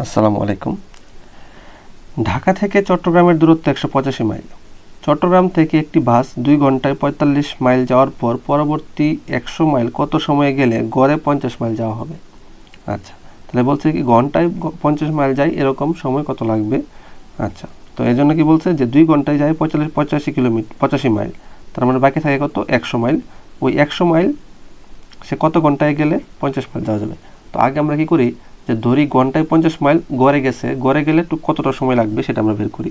আসসালামু আলাইকুম। ঢাকা থেকে চট্টগ্রামের দূরত্ব একশো পঁচাশি মাইল। চট্টগ্রাম থেকে একটি বাস দুই ঘন্টায় পঁয়তাল্লিশ মাইল যাওয়ার পর পরবর্তী একশো মাইল কত সময়ে গেলে গড়ে পঞ্চাশ মাইল যাওয়া হবে? আচ্ছা তাহলে বলছে কি ঘন্টায় পঞ্চাশ মাইল যায় এরকম সময় কত লাগবে? আচ্ছা তো এই জন্য কি বলছে যে দুই ঘন্টায় যায় পঁয়তাল্লিশ, পঁচাশি কিলোমিটার পঁচাশি মাইল। তার মানে বাকি থাকে কত? একশো মাইল। ওই একশো মাইল সে কত ঘন্টায় গেলে পঞ্চাশ মাইল যাওয়া যাবে? তো আগে আমরা কি করি? যে ধরি ঘন্টায় পঞ্চাশ মাইল গড়ে গেছে, গড়ে গেলে কতটা সময় লাগবে সেটা আমরা বের করি।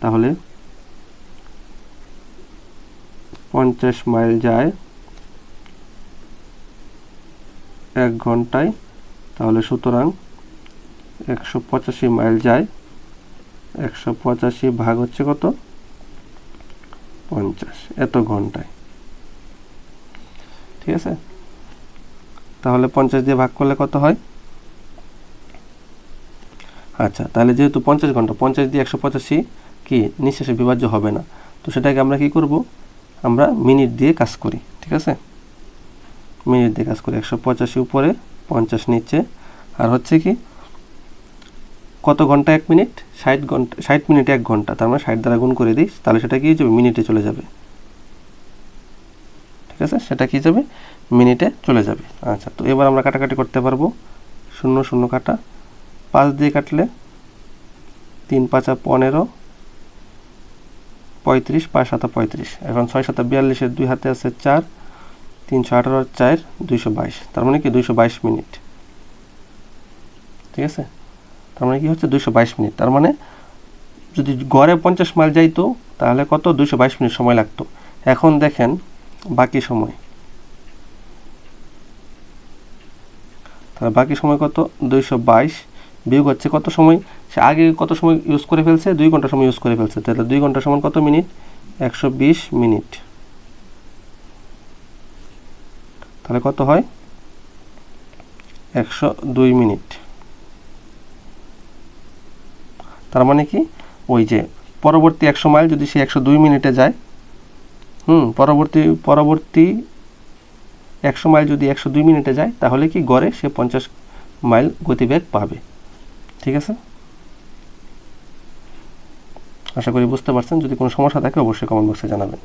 তাহলে পঞ্চাশ মাইল যায় এক ঘন্টায়, তাহলে সুতরাং একশো পঁচাশি মাইল যায়, একশো পঁচাশি ভাগ হচ্ছে কত? পঞ্চাশ, এত ঘন্টায়। ঠিক আছে? তাহলে পঞ্চাশ দিয়ে ভাগ করলে কত হয়? আচ্ছা তাহলে যেহেতু পঞ্চাশ ঘণ্টা, পঞ্চাশ দিয়ে একশো পঁচাশি, কি? নিঃশেষে বিভাজ্য হবে না। তো সেটাকে আমরা কি করব? আমরা মিনিট দিয়ে কাজ করি, ঠিক আছে? মিনিট দিয়ে কাজ করি, একশো পঁচাশি উপরে, পঞ্চাশ নিচে। আর হচ্ছে কি, কত ঘণ্টা এক মিনিট? ষাট ঘণ্টা, ষাট মিনিট এক ঘণ্টা, তার মানে ষাট দ্বারা গুণ করে দিই তাহলে সেটা কি যাবে? মিনিটে চলে যাবে। ঠিক আছে? সেটা কি যাবে? মিনিটে চলে যাবে। আচ্ছা তো এবার আমরা কাটাকাটি করতে পারব। শূন্য শূন্য কাটা। পাঁচ দিয়ে কাটলে তিন পাঁচা পনেরো, পঁয়ত্রিশ, পাঁচ সাতা পঁয়ত্রিশ। এখন ছয় সাতা বিয়াল্লিশের দুই হাতে আছে চার, তিনশো আঠারো চার, দুইশো বাইশ। তার মানে কি দুইশো বাইশ মিনিট। ঠিক আছে? তার মানে কি হচ্ছে দুইশো বাইশ মিনিট। তার মানে যদি গড়ে পঞ্চাশ মাইল যাইতো, তাহলে কত? দুইশো বাইশ মিনিট সময় লাগতো। এখন দেখেন বাকি সময়। তাহলে বাকি সময় কত? দুইশো বাইশ। বিয়োগ হচ্ছে কত সময়? সে আগে কত সময় ইউজ করে ফেলছে? দুই ঘণ্টা সময় ইউজ করে ফেলছে। তাহলে দুই ঘণ্টা সমান কত মিনিট? একশো বিশ মিনিট। তাহলে কত হয়? একশো দুই মিনিট। তার মানে কি? ওই যে পরবর্তী একশো মাইল যদি সে একশো দুই মিনিটে যায়, হুম, পরবর্তী পরবর্তী একশো মাইল যদি একশো দুই মিনিটে যায়, তাহলে কি গড়ে সে পঞ্চাশ মাইল গতিবেগ পাবে। ঠিক আছে? আশা করি বুঝতে পারছেন। যদি কোনো সমস্যা থাকে অবশ্যই কমেন্ট বক্সে জানাবেন।